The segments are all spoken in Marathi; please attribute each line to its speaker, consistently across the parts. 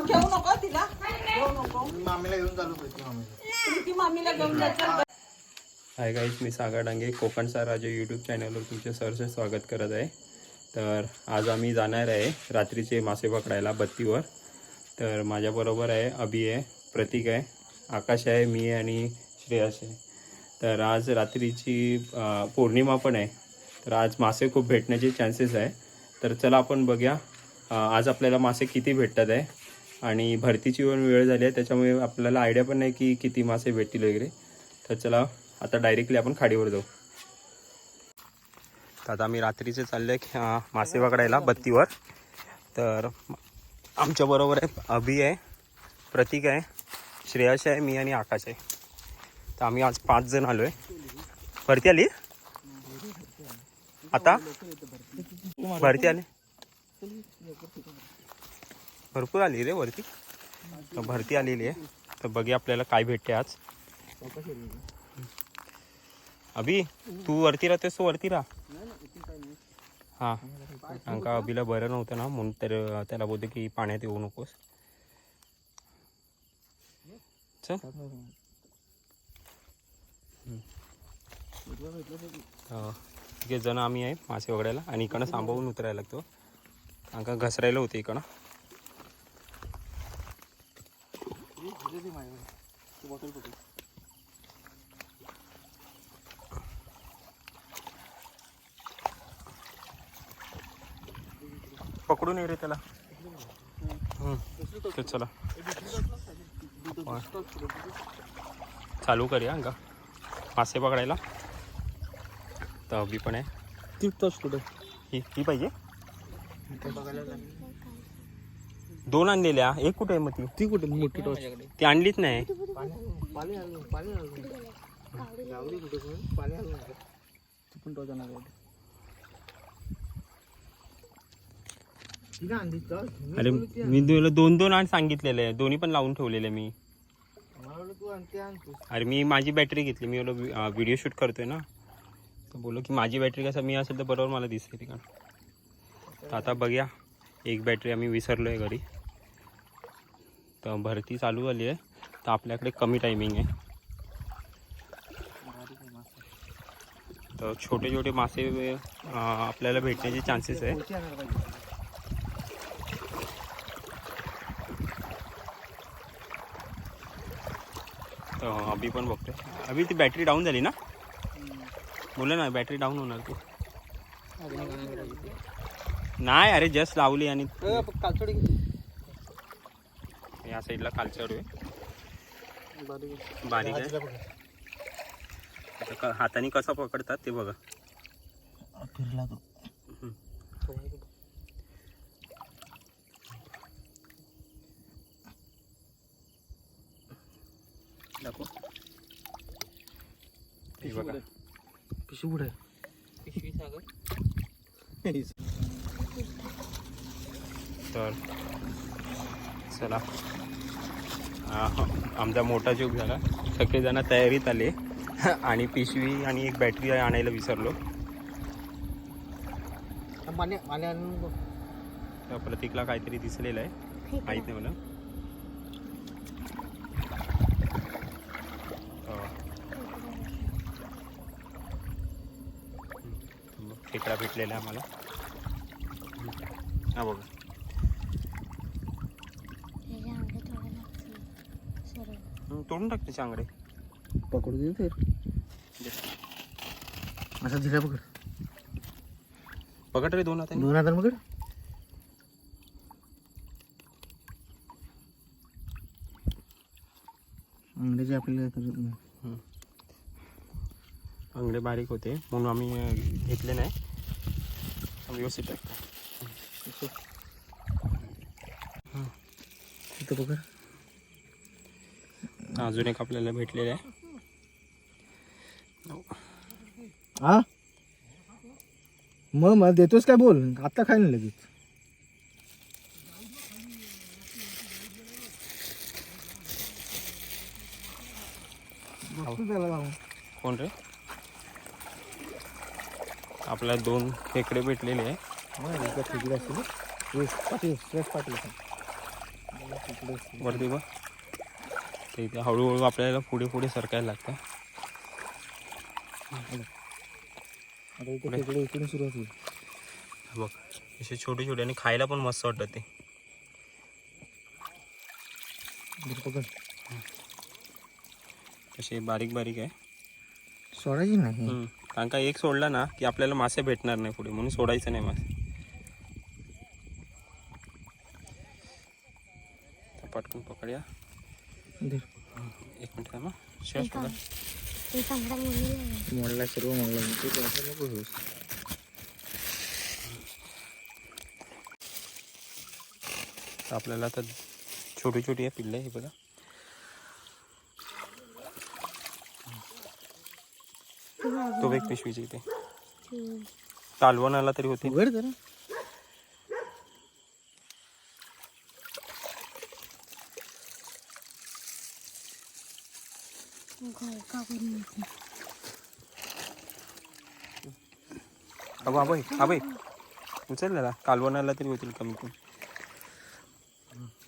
Speaker 1: घेऊ नको तिला. घेऊ नको.
Speaker 2: मामीला घेऊन चालू
Speaker 1: प्रीती मामीला घेऊन जायचं
Speaker 3: हाय गाईज मी सागर डांगे कोकणचा राजा यूट्यूब चॅनलवर तुमचे सरसे स्वागत करत आहे. तर आज आम्ही जाणार आहे रात्रीचे मासे पकडायला बत्तीवर. तर माझ्याबरोबर आहे अभि आहे प्रतीक आहे आकाश आहे मी आहे आणि श्रेयस आहे. तर आज रात्रीची पौर्णिमा पण आहे. तर आज मासे खूप भेटण्याचे चान्सेस आहे. तर चला आपण बघूया आज आपल्याला मासे किती भेटतात आहे? आणि भरतीची पण वेळ झाली आहे त्याच्यामुळे आपल्याला आयडिया पण नाही की किती मासे भेटतील वगैरे. तर चला आता डायरेक्टली आपण खाडीवर जाऊ. तर आता आम्ही रात्रीचे चालले मासे पकडायला बत्तीवर. तर आमच्याबरोबर आहे अभि आहे प्रतीक आहे श्रेयश आहे मी आणि आकाश आहे. तर आम्ही आज पाच जण आलो आहे भरती आली? आता? भरती आली? भरपूर आली रे वरती. तर भरती आलेली आहे. तर बघूया आपल्याला काय भेटते आज. अभि तू वरती राहतेस तू वरती राहा. हां. अंका अभिला बरं नव्हतं ना म्हणून तर त्याला बोलते की पाण्यात येऊ नकोस. चल. तिघे जण आम्ही आहे मासे वगडायला आणि इकडनं सांभाळून उतरायला लागतो. अंका घसरायला होते इकडं. पकडून ये रे त्याला. चला. चालू. करूया अंका मासे पकडायला. तर अभि पण आहे.
Speaker 2: तिथंच कुठं?
Speaker 3: ही ही पाहिजे? दोन आणलेल्या एक कुठे आहे मग ती?
Speaker 2: ती कुठे? मोठी टॉस
Speaker 3: ती आणलीच नाही. अरे मी तुला दोन दोन आण सांगितलेले आहे. दोन्ही पण लावून ठेवलेले मी. अरे मी माझी बॅटरी घेतली. मी व्हिडिओ शूट करतोय ना. तर बोललो की माझी बॅटरी कसं मी असेल तर बरोबर मला दिसते तिकडं तर आता बघूया. एक बॅटरी आम्ही विसरलो आहे घरी. तर भरती चालू झाली आहे. तर आपल्याकडे कमी टायमिंग आहे. तर छोटे छोटे मासे आपल्याला भेटण्याचे चान्सेस आहे. तर अभि पण बघतोय. अभि ती बॅटरी डाऊन झाली ना? बोला ना बॅटरी डाऊन होणार तू नाही अरे जस्ट लावली आणि
Speaker 2: कालचोडी
Speaker 3: या साईडला कालचड. आहे. बारीक आहे. हाताने कसं पकडतात ते बघा.
Speaker 2: फिरला तो.
Speaker 3: दाखव. हे बघा.
Speaker 2: पिशू कुठे?
Speaker 3: तर चला. आमचा मोठा जोक झाला. सगळेजण तयारीत आले. आणि पिशवी आणि एक बॅटरी आणायला विसरलो. प्रतीकला काहीतरी दिसलेलं आहे. माहीत नाही मला. खेकडा भेटलेला आहे आम्हाला. हा बघा. तोडून टाकते चांगडे
Speaker 2: पकडू दे. तर असा दिला पकड.
Speaker 3: पकड रे दोन हाताने.
Speaker 2: दोन हजार पकड. अंग्रेजी आपल्याला करत नाही
Speaker 3: अंगडे बारीक होते म्हणून आम्ही घेतले नाही. व्यवस्थित टाकतो.
Speaker 2: तिथं पकड
Speaker 3: अजून एक आपल्याला भेटलेलं आहे.
Speaker 2: हा मग मला देतोस काय बोल? आता काय नाही लगेच.
Speaker 3: कोण रे? आपल्याला दोन खेकडे भेटलेले आहे.
Speaker 2: पाटील पाटील.
Speaker 3: वरती बघ. इथे हळूहळू आपल्याला पुढे पुढे सरकायला लागतं.
Speaker 2: सुरुवात होईल
Speaker 3: बघ असे छोटे छोटे आणि खायला पण मस्त वाटतं ते. असे बारीक बारीक आहे.
Speaker 2: सोडायची नाही.
Speaker 3: कारण का एक सोडला ना की आपल्याला मासे भेटणार नाही पुढे म्हणून सोडायचं नाही मासे तर एक मिनिट थांबा.
Speaker 2: मोडला सर्व मोडला. तू असं नको घेऊस.
Speaker 3: आपल्याला आता छोटी छोटी आहे पिल्लं हे बघा. तो एक पिशवीची इथे.
Speaker 4: ती
Speaker 3: कालवण आला तरी होती.
Speaker 2: उघड जरा
Speaker 4: घर का करून येते.
Speaker 3: अबो अबो अबे उचललेला कालवण आला तरी होतील कमी कमी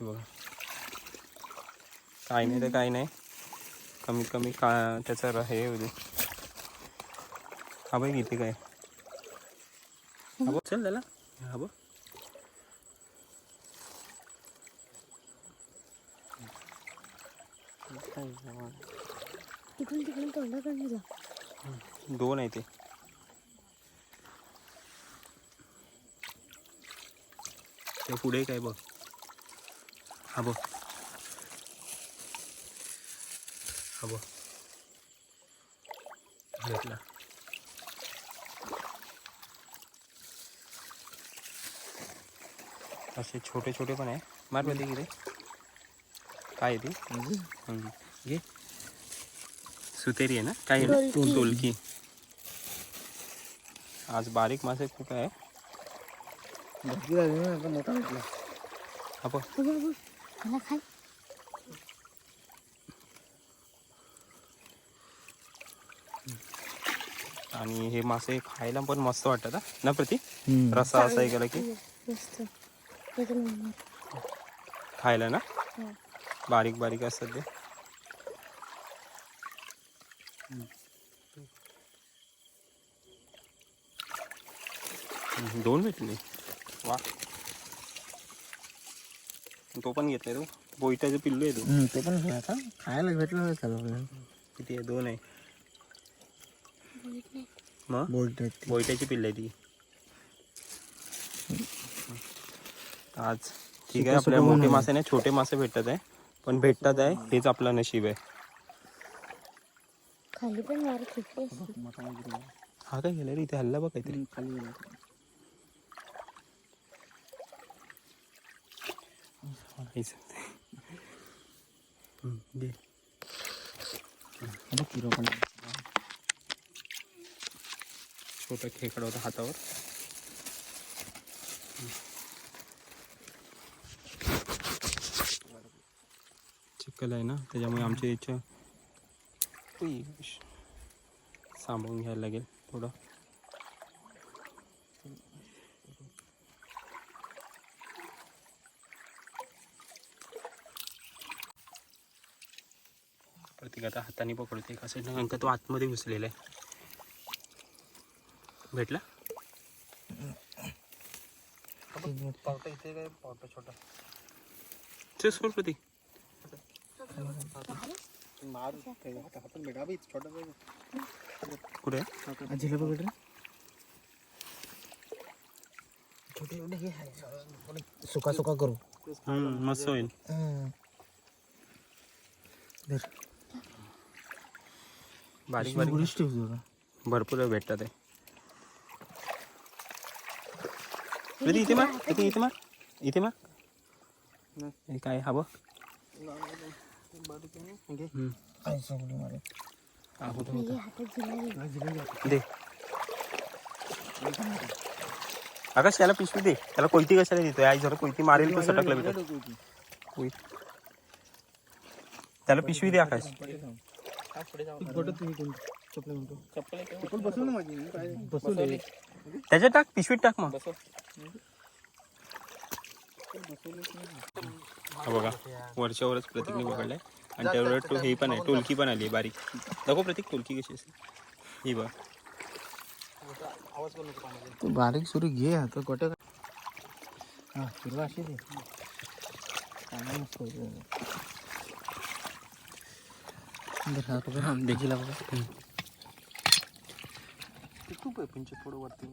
Speaker 3: बघा. काय नाही तर काय नाही. कमीत कमी का त्याचा हे होते हा बाई किती काय? हा बघ चल त्याला हा बघ
Speaker 4: तिकडून तिकडून तोंडाकडनं जा.
Speaker 3: दोन आहे ते. ते पुढे काय बघ. हा बघ. हा बघ. भेटला असे छोटे छोटे पण आहे. मारमध्ये किती काय ती? हम्म. घे. सुतेरी आहे ना? काय आहे?
Speaker 4: टोलकी.
Speaker 3: टोलकी आज बारीक मासे खूप आहे.
Speaker 2: ना आता मोठा
Speaker 4: मला खाय.
Speaker 3: आणि हे मासे खायला पण मस्त वाटतात हा? ना प्रती रसा असा हे केला की?
Speaker 4: मस्त. एक नंबर
Speaker 3: खायला ना?
Speaker 4: हो.
Speaker 3: बारीक बारीक असतात ते. दोन भेटले वा. तो पण घेतलाय तो. बोईटाचं पिल्लू आहे तो.
Speaker 2: हम्म, ते पण आता. खायला भेटलं नाही चालू आपल्याला
Speaker 3: किती आहे? दोन आहे. मग?
Speaker 2: बोलत आहेत ते.
Speaker 3: बोईटाची पिल्ल आहे ती. आज ठीक आहे आपल्या मोठे. मासे नाही छोटे मासे भेटत आहे. पण भेटतात आहे हेच आपलं नशीब आहे.
Speaker 4: खाली पण किती.
Speaker 3: हा काय गेला रे? इथे हल्ला बघ काहीतरी.
Speaker 2: खाली गेला.
Speaker 3: नाहीच. हम्म, दे.
Speaker 2: आता किलो पण
Speaker 3: छोटा खेकडा होता हातावर चिखल आहे ना त्याच्यामुळे आमच्या इच्छा सांभाळून घ्यायला लागेल थोडं. आता हाताने पकडते एका साईडनं कारण का तो आतमध्ये घुसलेला आहे. भेटला?
Speaker 2: छोटा.
Speaker 3: चल प्रतीक. कुठे?
Speaker 2: आजीला बघ छोटे छोटे हे आहे. सुका सुका करू.
Speaker 3: हम्म, मस्त होईल.
Speaker 2: धर.
Speaker 3: बारीक बारीक. भरपूर भेटतात आहे इथे मार? प्रतीक इथे मार? इथे मार? हे काय? हवं हा, दे. आकाश त्याला पिशवी दे. त्याला कोयती कशाला देतोय? आई जरा कोयती मारेल तो सटकलं भेटत. त्याला पिशवी दे आकाश.
Speaker 2: चप्पल बसव ना माझी बसवले
Speaker 3: त्याच्यात टाक पिशवीत टाक मग. हा बघा प्रतीकने पकडलाय आणि त्यावर तो हे पण आहे टोलकी पण आली आहे बारीक. दाखव प्रतीक टोलकी कशी असते ही बघ.
Speaker 2: तू बारीक सुरू घे आता हा सुरू अशी दे. चांगलं मस्त होतं. हा. देखील हा.
Speaker 3: खूप आहे पंच थोडं वरती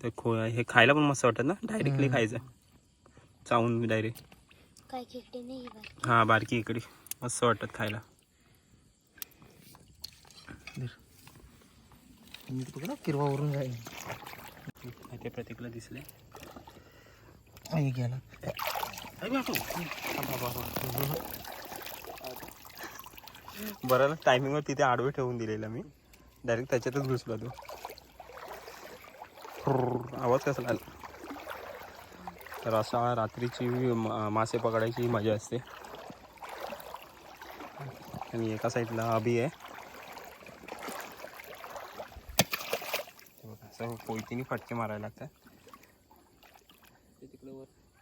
Speaker 3: ते खो हे खायला पण मस्त वाटत ना डायरेक्टली खायचं. चावून डायरेक्ट
Speaker 4: काय खेकडे नाही बाय
Speaker 3: हा बारकी इकडे. मस्त वाटत खायला.
Speaker 2: ते किरवावरून जाईल
Speaker 3: ते प्रतीकला दिसले.
Speaker 2: आई गेला
Speaker 3: बरं टायमिंगवर तिथे आडवे ठेवून दिलेला मी. डायरेक्ट त्याच्यातच घुसला तो. आवाज कसा आला तर अशा रात्रीची मासे पकडायची मजा असते. आणि एका साईडला अभि आहे. असं कोयतीने फटके मारायला लागतात.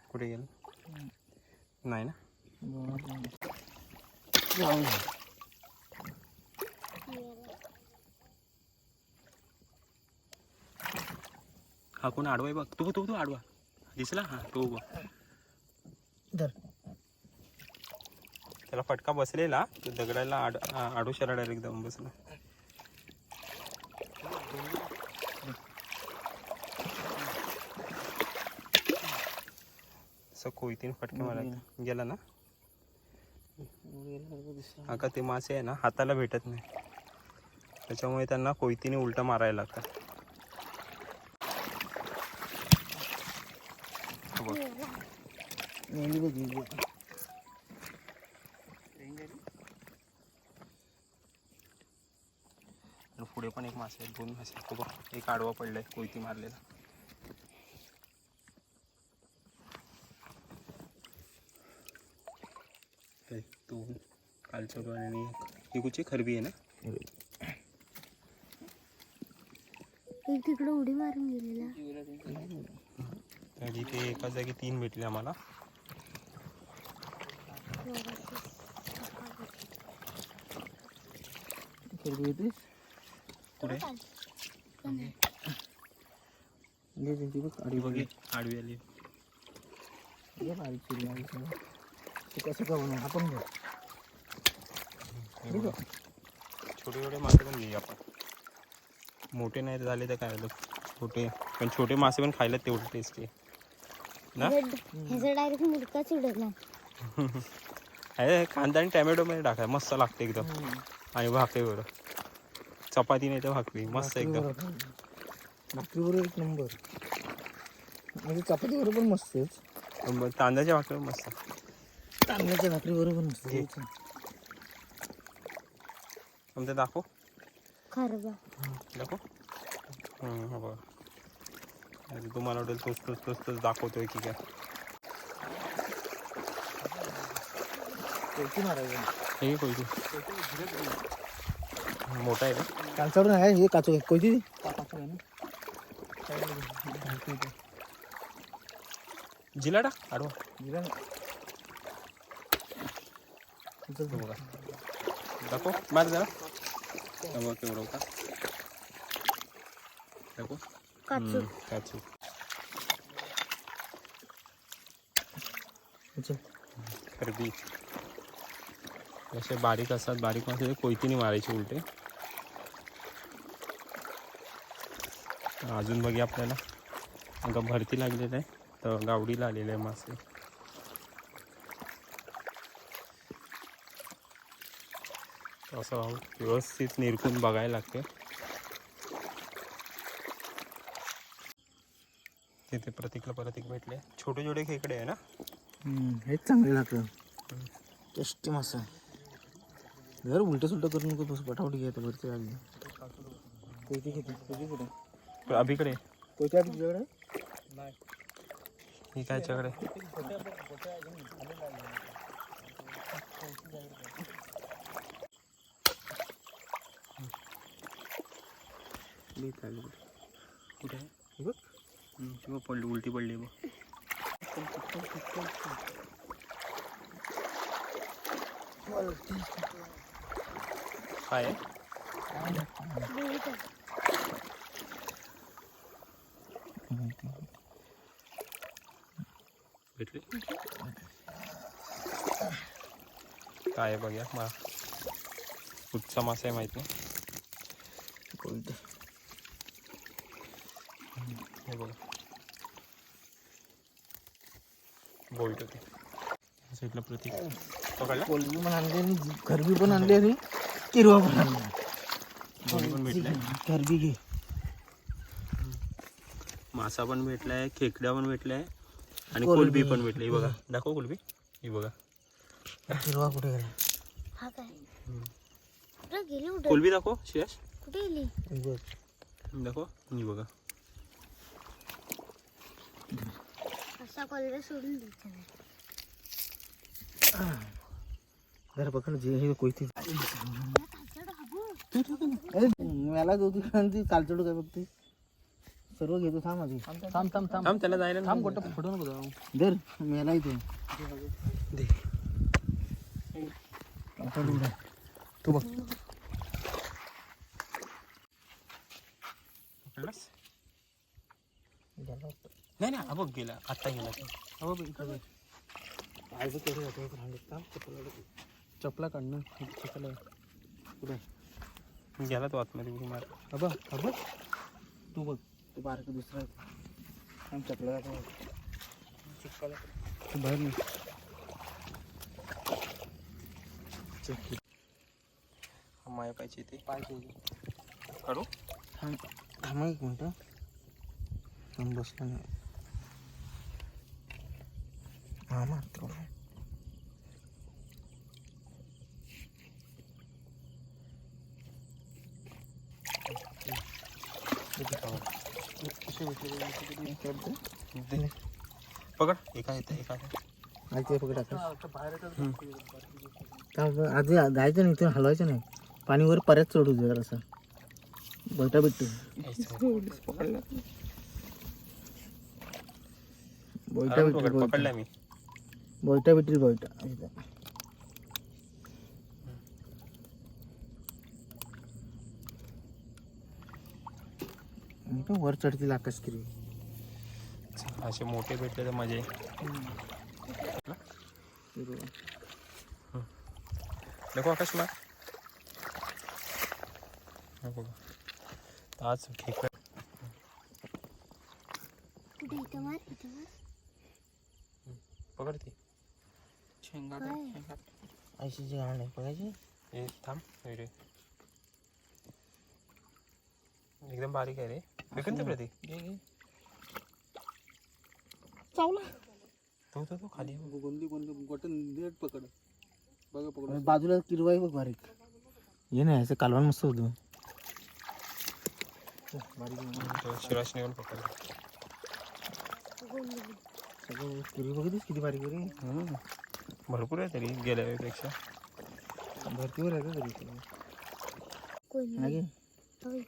Speaker 3: कुठे गेलं? नाही ना? हा कोण आडवा आहे बघ. तू तू तू आडवा. दिसला? हा तो बघ
Speaker 2: धर.
Speaker 3: त्याला फटका बसलेला तो दगडाला आड आ- आडोशाला डायरेक्ट जाऊन बसला. असं कोयतीने फटके मारा गेला ना? हा का ते मासे आहे ना हाताला भेटत नाही. त्याच्यामुळे त्यांना कोयतीने उलटा मारायला लागतात हा बघ. पुढे पण एक मासे आहेत दोन मासे आहेत. बघ एक आडवा पडलाय कोयती मारलेला. हे तो कालच्या पण आणि ही कुठची? खरबी आहे ना?
Speaker 4: एक तिकडे उडी मारून गेलेला.
Speaker 3: तर इथे एका जागी तीन भेटले आम्हाला. पुढे आडवी आडवी आली.
Speaker 2: कसं आपण घे
Speaker 3: छोटे छोटे मासे पण आपण. मोठे नाही झाले तर काय छोटे. पण छोटे मासे पण खायला तेवढे टेस्टी ना?
Speaker 4: ह्याचा डायरेक्ट
Speaker 3: अरे कांदा आणि टॅमॅटो मध्ये टाकाय मस्त लागते एकदम. आणि भाकरी बरोबर. चपाती नाही तर भाकरी मस्त एकदम.
Speaker 2: भाकरी बरोबर एक नंबर. म्हणजे चपाती बरोबर पण मस्त
Speaker 3: तांदळाच्या भाकरी पण मस्त.
Speaker 2: तांदळाच्या भाकरी बरोबर मस्त.
Speaker 3: आमचं दाखव.
Speaker 4: खरबा
Speaker 3: दाखव. हा बघा. तुम्हाला वाटेल तोच तोच तोच तोच दाखवतोय की काय. हे कोयती मोठा आहे रे
Speaker 2: कालच्यावरून आहे हे काचो कोणती
Speaker 3: जिलाडा? आडवा. दाखव. मार जरा. हा केवढं का दाखव.
Speaker 4: काचू
Speaker 3: काचू खरबी. असे बारीक असतात बारीक मासे कोयतीने मारायचे उलटे. अजून बघी आपल्याला. आता भरती लागलेलं आहे तर गावडीला आलेले आहे मासे. असं व्यवस्थित निरखून बघायला लागते. तिथे प्रतीकला प्रतीक भेटले. छोटे छोटे खेकडे आहे ना?
Speaker 2: हेच चांगले लागतं टेस्टी मासा जर उलट सुलट करून नको बस पटापट घे आता वरती आली. कोयती घेते कोयती कुठे
Speaker 3: अभिकडे.
Speaker 2: कोयती आहे तुझ्याकडे
Speaker 3: ही काय याच्याकडे कुठे? आहे? शिवा पडली उलटी पडली बघ काय आहे?
Speaker 4: बोलतं.
Speaker 3: भेटले काय आहे बघूया मा कुठचा मासा आहे माहीत नाही
Speaker 2: कोणते
Speaker 3: हे बघा बोलतो ते साईडला प्रतीक. पकडला?
Speaker 2: कोलबी पण आणली आणि खरबी पण आणली आणि किरवा पण आणला.
Speaker 3: दोन्ही पण भेटलाय
Speaker 2: खरबी घे.
Speaker 3: मासा पण भेटलाय खेकड्या पण भेटलाय आणि
Speaker 2: कोलंबी.
Speaker 3: पण भेटली. बघा. दाखव कोलबी. ही बघा.
Speaker 2: किरवा कुठे गेला?
Speaker 4: हा
Speaker 3: कोलबी दाखव श्रेयस
Speaker 4: कुठे
Speaker 3: दाखव. ही बघा.
Speaker 4: असा सोडून द्यायचा
Speaker 2: जरा पकड जे हे कोयती मला जाऊ ती कालचडू काय बघते सर्व घेतो थांब आधी थांब थांब थांब
Speaker 3: थांब त्याला जायला
Speaker 2: थांब कुठं फुटू नको जाऊ दर मेला इथे
Speaker 3: दे
Speaker 2: आता उडा. तू बघ
Speaker 3: पकडलास नाही नाही बघ गेला आत्ता गेला तो.
Speaker 2: हो बघ इकडे. थांब, चप्पल काढू. चपला काढणं चप्पल आहे. कुठे
Speaker 3: गेला तो आतमध्ये उडी मार
Speaker 2: हा बघ तू बघ तू बारक दुसरा. थांब, चपला काढू. तू बाहेर केलं.
Speaker 3: माया पाहिजे ते
Speaker 2: पाय ठेवले.
Speaker 3: काढू
Speaker 2: थांब थांब एक मिनटं थांब बसला नाही हा मारतो
Speaker 3: दे. पकड एका येतं एका येतं.
Speaker 2: आज ते पकड आधी जायचं नाही इथून हलवायचं नाही. पाणी वर परत सोडू दे जरासं. बिट्टू
Speaker 3: पकड पकडला मी.
Speaker 2: बैठा बिट्टी बैठा वर चढतील आकाश किरी.
Speaker 3: असे मोठे भेटले तर मजा नको आकाश मार. आज खेकडा
Speaker 2: घाण आहे बघायची
Speaker 3: हे थांब हे रे। एकदम बारीक आहे रे। फेकून ते प्रतीक
Speaker 2: चावला
Speaker 3: तो तो तो खाली आहे.
Speaker 2: गोंदी गोंदी गोटन नीट पकड। बघा पकड। बाजूला किरवाई बघ बारीक। ये नाही असं कालवण मस्त होतं
Speaker 3: तो शिराशने पण पकडला
Speaker 2: सगळं किरवी बघितलीस किती बारीक रे.
Speaker 3: भरपूर आहे तरी गेल्या वेळेपेक्षा.
Speaker 2: भरतीवर आहे का तरी?
Speaker 4: कोणी? हो.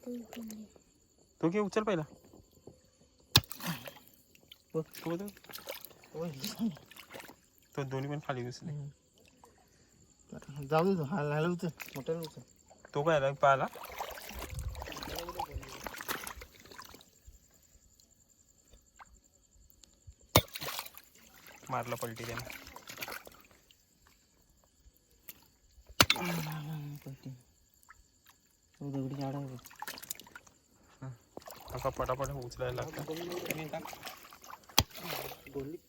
Speaker 3: तो घे उचल पहिला.
Speaker 2: बघ.
Speaker 3: तो दोन्ही पण खाली दिसले.
Speaker 2: जाऊ दे तो. हा लायला उचल. मोठ्याला उचल.
Speaker 3: तो काय आला? पाहिला? मारला पलटी त्याने.
Speaker 2: दगडी
Speaker 3: असा पटापट उचलायला लागतं.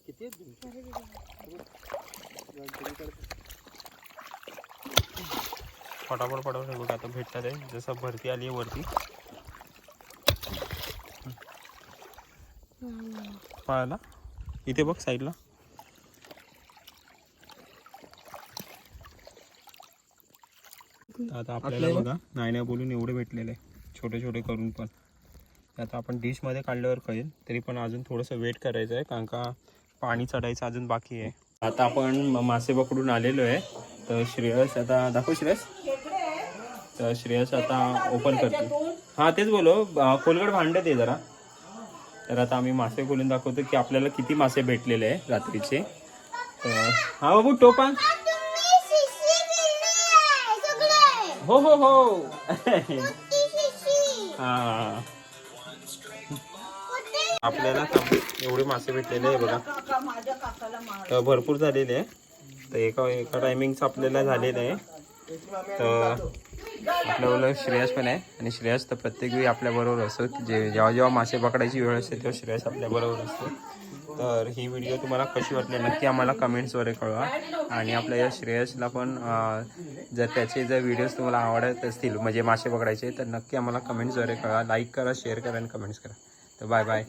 Speaker 2: किती
Speaker 3: पटापट पटापट बघ आता भेटतात आहे जसं भरती आली आहे वरती. पाहायला? इथे बघ साईडला आता आपल्याला बघा नाही नाही बोलून एवढे भेटलेले छोटे छोटे करून पण. ते आता आपण डिशमध्ये काढल्यावर कळेल. तरी पण अजून थोडंसं वेट करायचं आहे कारण का पाणी चढायचं अजून बाकी आहे. आता आपण म- मासे पकडून आलेलो आहे. तर श्रेयस आता दाखव श्रेयस. तर श्रेयस आता ओपन करते हां तेच बोलो. अं, खोलगड भांडत आहे जरा. तर आता आम्ही मासे खोलून दाखवतो की आपल्याला किती मासे भेटलेले आहे रात्रीचे. तर हा बाबू टोपा. हो हो हो. हा. आपल्याला एवढे मासे भेटलेले आहे बघा. तर भरपूर झालेले आहे. तर एका एका टायमिंगचं आपल्याला झालेलं आहे. तर आपल्याबरोबर श्रेयस पण आहे. आणि श्रेयस तर प्रत्येक वेळी आपल्याबरोबर असतो. जे जेव्हा जेव्हा मासे पकडायची वेळ असते तेव्हा श्रेयस आपल्याबरोबर असतो. तर ही व्हिडिओ तुम्हाला कशी वाटली नक्की आम्हाला कमेंट्सवर कळवा. आणि आपल्या या श्रेयसला पण जर त्याचे जर व्हिडिओज तुम्हाला आवडत असतील म्हणजे मासे पकडायचे तर नक्की आम्हाला कमेंट्सद्वारे कळवा. लाईक करा शेअर करा आणि कमेंट्स करा. तर बाय बाय